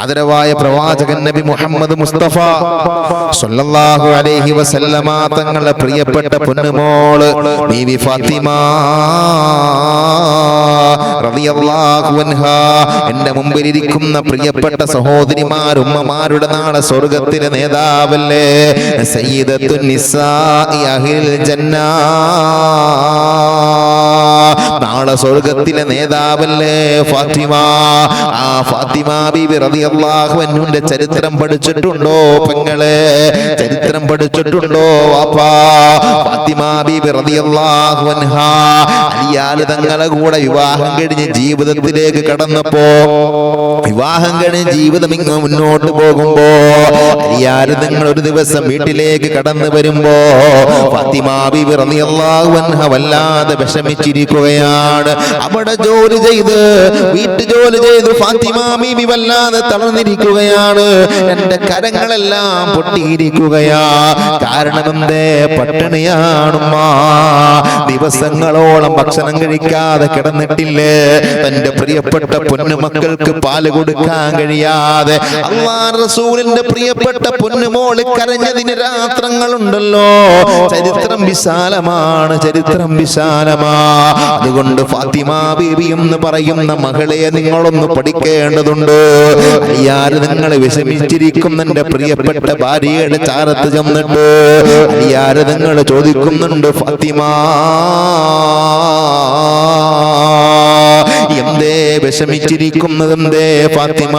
ആദരവായ പ്രവാചകൻ നബി മുഹമ്മദ് മുസ്തഫ സല്ലല്ലാഹു അലൈഹി വസല്ലമ തങ്ങളുടെ പ്രിയപ്പെട്ട പൊന്നുമോൾ ബീവി ഫാത്തിമ റളിയല്ലാഹു അൻഹാ. എന്റെ മുമ്പിൽ ഇരിക്കുന്ന പ്രിയപ്പെട്ട സഹോദരിമാർ ഉമ്മമാരുടെ നാളെ സ്വർഗത്തിലെ നേതാവല്ലേ? സയ്യിദത്തു നിസാഇ അഹ്ലിൽ ജന്ന. നാളെ സ്വർഗത്തിലെ നേതാവല്ലേ ഫാത്തിമ? ആ ഫാത്തിമ ബീബി റളിയല്ലാഹു അൻഹുവിന്റെ ചരിത്രം പഠിച്ചിട്ടുണ്ടോ പെങ്ങളെ? ചരിത്രം പഠിച്ചിട്ടുണ്ടോ വാപ്പാ? ഫാത്തിമ ബീബി റളിയല്ലാഹു അൻഹാ. അലിയാൽ തങ്ങളെ കൂടെ വിവാഹം കഴിഞ്ഞ് ജീവിതത്തിലേക്ക് കടന്നപ്പോ വിവാഹം കഴിഞ്ഞ് ജീവിതം ഇങ്ങ് മുന്നോട്ട് പോകുമ്പോ അലിയാൽ നിങ്ങൾ ഒരു ദിവസം വീട്ടിലേക്ക് കടന്നു വരുമ്പോ ഫാത്തിമ ബീബി റളിയല്ലാഹു അൻഹ വല്ലാതെ വിഷമിച്ചിരിക്കുകയാണ് അവിടെ ജോലി ചെയ്ത് വീട്ടു ജോലി ചെയ്ത് ഫാത്തിമ ബീബി വല്ലാതെ തളർന്നിരിക്കുകയാണ്. എന്റെ കരങ്ങളെല്ലാം പൊട്ടിയിരിക്കുകയാ. കാരണം എന്തേ പട്ടിണിയാണുമ്മ. ദിവസങ്ങളോളം ഭക്ഷണം കഴിക്കാതെ കിടന്നിട്ടില്ലേ? തന്റെ പ്രിയപ്പെട്ട പൊന്നുമക്കൾക്ക് പാൽ കൊടുക്കാൻ കഴിയാതെ. അള്ളാഹ് റസൂലിന്റെ പ്രിയപ്പെട്ട പൊന്നുമോൾ കരഞ്ഞതിന് രാത്രങ്ങളുണ്ടല്ലോ. ചരിത്രം വിശാലമാണ് ചരിത്രം വിശാലമാ. അതുകൊണ്ട് ഫാത്തിമ ബീബി എന്ന് പറയുന്ന മകളെ നിങ്ങളൊന്ന് പഠിക്കേണ്ടതുണ്ട്. അയ്യാറ് നിങ്ങളെ വിഷമിച്ചിരിക്കുന്ന എന്റെ പ്രിയപ്പെട്ട ഭാര്യയുടെ ചാരത്ത് ചെന്നിട്ട് അയ്യാറ് നിങ്ങൾ ചോദിക്കുന്നുണ്ട് ഫാത്തിമ എന്തേ വിഷമിച്ചിരിക്കുന്നത്? എന്തേ ഫാത്തിമ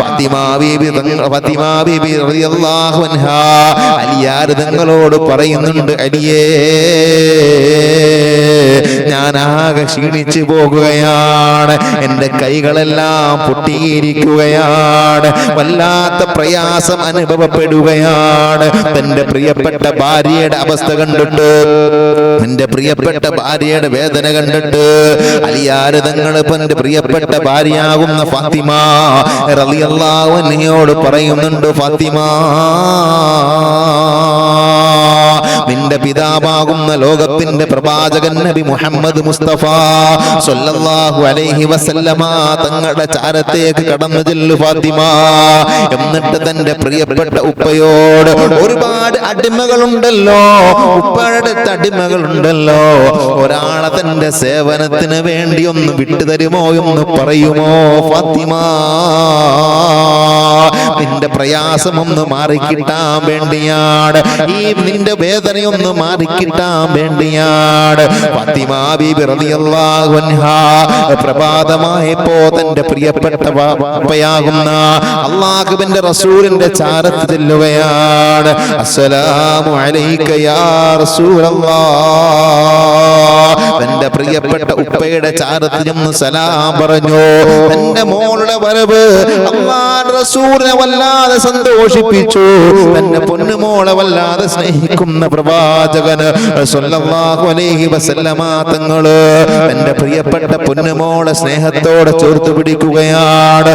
ഫാത്തിമ ബീബി ഫാത്തിമ ബീബി റളിയല്ലാഹു അൻഹാ. അലിയാർ പറയുന്നുണ്ട് അലിയേ ഞാൻ ആകെ ക്ഷീണിച്ചു പോകുകയാണ്. എന്റെ കൈകളെല്ലാം പൊട്ടിയിരിക്കുകയാണ്. വല്ലാത്ത പ്രയാസം അനുഭവപ്പെടുകയാണ്. എന്റെ പ്രിയപ്പെട്ട ഭാര്യയുടെ അവസ്ഥ കണ്ടിട്ട് എന്റെ പ്രിയപ്പെട്ട ഭാര്യയുടെ വേദന കണ്ടിട്ട് അലിയാര് എന്റെ പ്രിയപ്പെട്ട ഭാര്യയാകുന്ന ഫാത്തിമ റളിയല്ലാഹു അൻഹയോട് പറയുന്നുണ്ട് ഫാത്തിമ നിന്റെ പിതാവാകുന്ന ലോകത്തിന്റെ പ്രവാചകൻ നബി മുഹമ്മദ് മുസ്തഫ സല്ലല്ലാഹു അലൈഹി വസല്ലമ തങ്ങളുടെ ചാരത്തേക്ക് കടന്നു ചെല്ലു ഫാത്തിമ. എന്നിട്ട് തന്റെ പ്രിയപ്പെട്ട ഉപ്പയോട് ഒരുപാട് അടിമകളുണ്ടല്ലോ ഉപ്പയുടെ അടിമകളുണ്ടല്ലോ ഒരാളെ തന്റെ സേവനത്തിന് വേണ്ടി ഒന്ന് വിട്ടുതരുമോ എന്ന് പറയുമോ ഫാത്തിമ? നിന്റെ പ്രയാസം ഒന്ന് മാറിക്കിട്ടാൻ വേണ്ടിയാണ്. ഈ നിന്റെ വേദനയൊന്ന് മാറിക്കിട്ടാൻ വേണ്ടിയാണ്. പ്രഭാതമായപ്പോ തന്റെ പ്രിയപ്പെട്ട വാപ്പയാകുന്ന അള്ളാഹുവിന്റെ റസൂലിന്റെ ചാരത്ത് ചെല്ലുകയാണ്. അസ്സലാമു യാ തന്റെ പ്രിയപ്പെട്ട ഉപ്പയുടെ ചാരത്തിൽ നിന്ന് സലാം പറഞ്ഞു. എന്റെ മോളുടെ വരവ് അള്ളാഹ് റസൂലിനെ വല്ലാതെ സന്തോഷിപ്പിച്ചു. തന്റെ പൊന്നുമോളെ വല്ലാതെ സ്നേഹിക്കുന്ന പ്രവാചകന് തങ്ങൾ തന്റെ പ്രിയപ്പെട്ട പൊന്നുമോളെ സ്നേഹത്തോടെ ചേർത്ത് പിടിക്കുകയാണ്.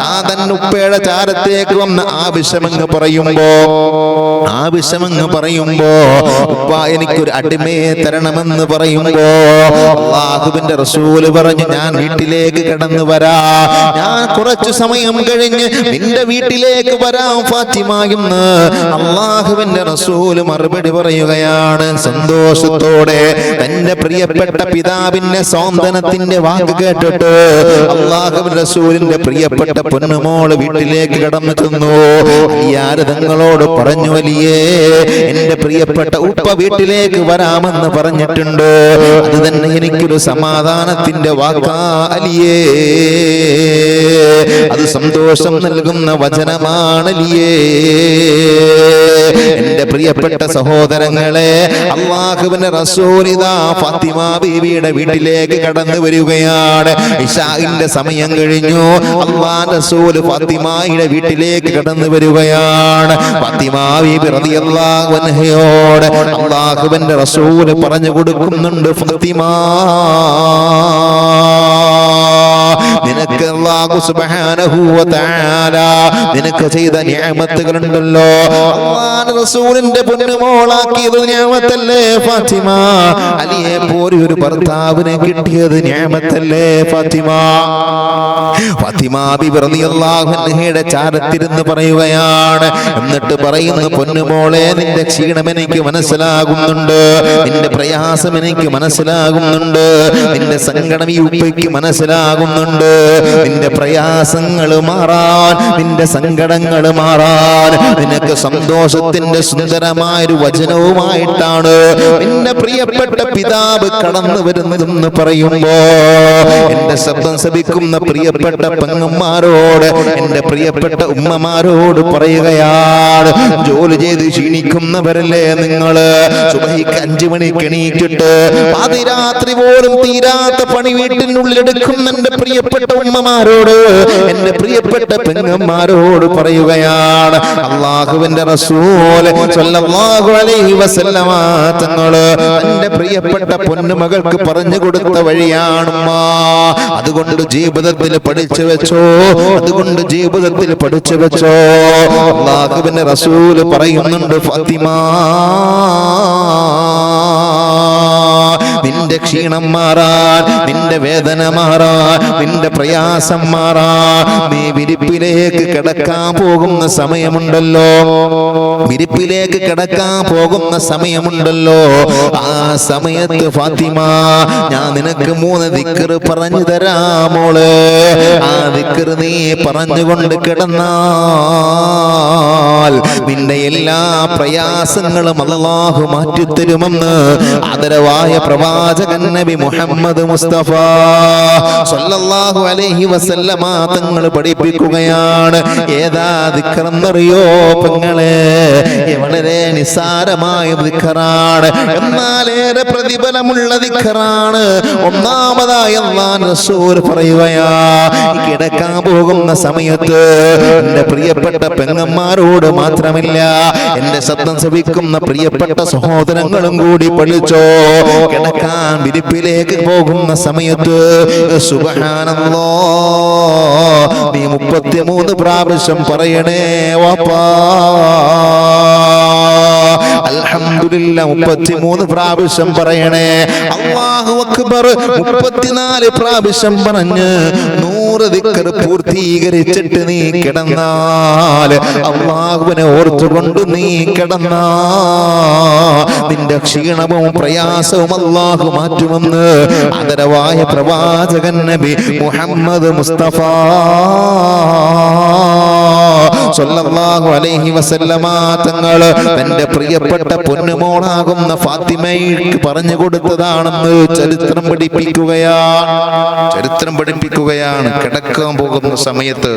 താൻ ഉപ്പയുടെ ചാരത്തേക്ക് വന്ന ആവശ്യമെന്ന് പറയുമ്പോ ആവശ്യമെന്ന് പറയുമ്പോ ഉപ്പ എനിക്കൊരു അടിമയെ തരണമെന്ന് പറയുമ്പോ അള്ളാഹുവിന്റെ റസൂൽ പറഞ്ഞു ഞാൻ വീട്ടിലേക്ക് കടന്നു വരാ. ഞാൻ കുറച്ചു സമയം കഴിഞ്ഞ് നിന്റെ വീട്ടിലേക്ക് വരാം ഫാത്തിമ എന്ന് അള്ളാഹുവിന്റെ റസൂൽ മറുപടി പറയുകയാണ്. സന്തോഷത്തോടെ തന്റെ പ്രിയപ്പെട്ട പിതാവിന്റെ സ്വാന്തനത്തിന്റെ വാക്ക് കേട്ടിട്ട് അള്ളാഹു റസൂലിന്റെ പ്രിയപ്പെട്ട പൊന്നുമോൾ വീട്ടിലേക്ക് കടന്നു ചെന്നു. തങ്ങളോട് പറഞ്ഞു വലിയേ എന്റെ പ്രിയപ്പെട്ട ഉപ്പ വീട്ടിലേക്ക് വരാമെന്ന് പറഞ്ഞിട്ടുണ്ട്. അത് തന്നെ എനിക്കൊരു സമാധാനത്തിന്റെ വാക്കാ അലിയേ. അത് സന്തോഷം നൽകുന്ന വചനമാണല്ലേ എന്റെ പ്രിയപ്പെട്ട സഹോദരങ്ങളെ അള്ളാഹുവിന്റെ റസൂലിത ഫാത്തിമ ബീവിയുടെ വീട്ടിലേക്ക് കടന്നു വരികയാണ്. ഇഷാഹിന്റെ സമയം കഴിഞ്ഞു. അള്ളാ റസൂൽ ഫാത്തിമയുടെ വീട്ടിലേക്ക് കടന്നു വരികയാണ്. ഫാത്തിമ ബീബി റളിയല്ലാഹു അൻഹയോട് അള്ളാഹുവിന്റെ റസൂൽ പറഞ്ഞു കൊടുക്കുന്നുണ്ട് ഫാത്തിമ. നിനക്ക് അല്ലാഹു സുബ്ഹാനഹു വ തആല നിനക്ക് ചെയ്ത നിഅമത്തുകൾ ഉണ്ടല്ലോ അല്ലാഹു റസൂലിന്റെ പൊന്നുമോളാക്കിയത് നിഅമത്തല്ലേ ഫാത്തിമ? അലിയെ പോലെ ഒരു ഭർത്താവിനെ കിട്ടിയത് നിഅമത്തല്ലേ ഫാത്തിമ? ഫാത്തിമ ബിബി റളിയല്ലാഹു അൻഹയുടെ ചാരത്തിരുന്ന് പറയുകയാണ്. എന്നിട്ട് പറയുന്നു പൊന്നുമോളെ നിന്റെ ക്ഷീണം എനിക്ക് മനസ്സിലാകുന്നുണ്ട്. നിന്റെ പ്രയാസം എനിക്ക് മനസ്സിലാകുന്നുണ്ട്. നിന്റെ സങ്കടം ഈ ഉപ്പയ്ക്ക് മനസ്സിലാകുന്നുണ്ട്. നിന്റെ പ്രയാസങ്ങൾ മാറാൻ നിന്റെ സങ്കടങ്ങൾ മാറാൻ നിനക്ക് സന്തോഷത്തിന്റെ സുന്ദരമായ ഒരു വചനവുമായിട്ടാണ് നിന്റെ പ്രിയപ്പെട്ട പിതാവ് കടന്നു വരുന്നതെന്ന് പറയുമ്പോ എന്റെ ശബ്ദം ശപിക്കുന്ന പ്രിയപ്പെട്ട പെങ്ങന്മാരോട് എന്റെ പ്രിയപ്പെട്ട ഉമ്മമാരോട് പറയുകയാണ് ജോലി ചെയ്ത് ക്ഷീണിക്കുന്നവരല്ലേ നിങ്ങൾ? സുബഹിക്ക് അഞ്ചു മണി എണീറ്റിട്ട് പാതിരാത്രി പോലും തീരാത്ത പണി വീട്ടിനുള്ളിൽ എടുക്കുന്ന എന്റെ പ്രിയപ്പെട്ട ഉമ്മമാരോട് എന്റെ പ്രിയപ്പെട്ട പെങ്ങന്മാരോട് പറയുകയാണ്. അള്ളാഹുവിന്റെ സല്ലല്ലാഹു അലൈഹി തങ്ങൾ എന്റെ പ്രിയപ്പെട്ട പൊന്നുമകൾക്ക് പറഞ്ഞു കൊടുത്ത വഴിയാണ് അതുകൊണ്ട് ജീവിതത്തിൽ പഠിച്ചു വെച്ചോ അതുകൊണ്ട് ജീവിതത്തിൽ പഠിച്ചു വെച്ചോ. അള്ളാഹുവിന്റെ റസൂൽ പറയുന്നുണ്ട് ഫാത്തിമ. ക്ഷീണം മാറാൻ നിന്റെ വേദന മാറാൻ നിന്റെ പ്രയാസം മാറാൻ. നീ വിരിപ്പിലേക്ക് കിടക്കാൻ പോകുന്ന സമയമുണ്ടല്ലോ. വിരിപ്പിലേക്ക് കിടക്കാൻ പോകുന്ന സമയമുണ്ടല്ലോ. ആ സമയത്ത് ഫാത്തിമ ഞാൻ നിനക്ക് മൂന്ന് ദിക്കറ് പറഞ്ഞു തരാമോൾ ആ ദിക്കറ് നീ പറഞ്ഞുകൊണ്ട് കിടന്നാൽ നിന്റെ എല്ലാ പ്രയാസങ്ങളും അള്ളാഹു മാറ്റിത്തരുമെന്ന് ആദരവായ പ്രവാചകൻ നബി മുഹമ്മദ് മുസ്തഫ സല്ലല്ലാഹു അലൈഹി വസല്ലമ തങ്ങൾ പഠിപ്പിക്കുകയാണ്. ഏതാ ദിക്കറെന്നറിയോ പെങ്ങളെ? വളരെ നിസാരമായ ദിക്കറാണ് എന്നാലേറെ പ്രതിഫലമുള്ള ദിക്കറാണ് ഒന്നാമതായി അള്ളാൻ റസൂൽ പറയുകയാ കിടക്കാൻ പോകുന്ന സമയത്ത് എന്റെ പ്രിയപ്പെട്ട പെങ്ങന്മാരോട് മാത്രമില്ല എന്റെ ശബ്ദം ശ്രവിക്കുന്ന പ്രിയപ്പെട്ട സഹോദരങ്ങളും കൂടി പഠിച്ചോ കിടക്കാൻ വിരിപ്പിലേക്ക് പോകുന്ന സമയത്ത് സുബഹാനല്ലോ നീ മുപ്പത്തിമൂന്ന് പ്രാവശ്യം പറയണേ വാപ്പാ. അൽഹംദുലില്ല മുപ്പത്തിമൂന്ന് പ്രാവശ്യം പറയണേ. അള്ളാഹു അക്ബർ മുപ്പത്തിനാല് പ്രാവശ്യം പറഞ്ഞ് നൂറ് ദിക്കർ പൂർത്തീകരിച്ചിട്ട് നീ കിടന്നാൽ അള്ളാഹുവിനെ ഓർത്തുകൊണ്ട് നീ കിടന്നാ നിന്റെ ക്ഷീണവും പ്രയാസവും അള്ളാഹു മാറ്റുമെന്ന് ആദരവായ പ്രവാചകൻ നബി മുഹമ്മദ് മുസ്തഫ സല്ലല്ലാഹു അലൈഹി വസല്ലമ തങ്ങൾ തന്റെ പ്രിയപ്പെട്ട പൊന്നുമോളാകുന്ന ഫാത്തിമയ്ക്ക് പറഞ്ഞു കൊടുത്തതാണെന്ന് ചരിത്രം പഠിപ്പിക്കുകയാണ് ചരിത്രം പഠിപ്പിക്കുകയാണ്. കിടക്കാൻ പോകുന്ന സമയത്ത്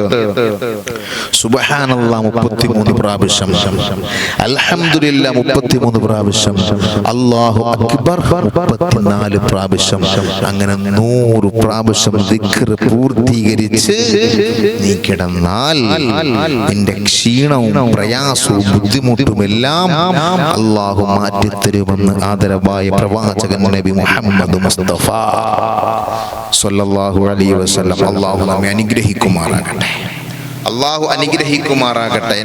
സുബഹാനല്ലാ മുപ്പത്തിമൂന്ന് പ്രാവശ്യം. അൽഹംദുലില്ല മുപ്പത്തിമൂന്ന് പ്രാവശ്യം. അള്ളാഹു അക്ബർ മുപ്പത്തിനാല് പ്രാവശ്യം. അങ്ങനെ നൂറ് പ്രാവശ്യം ദിക്ർ പൂർത്തീകരിച്ച് നീ കിടന്നാൽ നിന്റെ ക്ഷീണവും പ്രയാസവും ബുദ്ധിമുട്ടും എല്ലാം അള്ളാഹു മാറ്റിത്തരുമെന്ന് ആദരവായ പ്രവാചകൻ നബി മുഹമ്മദ് മുസ്തഫ സല്ലല്ലാഹു അലൈഹി വസല്ലം. അള്ളാഹു നമ്മെ അനുഗ്രഹിക്കുമാറാകട്ടെ. അള്ളാഹു അനുഗ്രഹിക്കുമാറാകട്ടെ.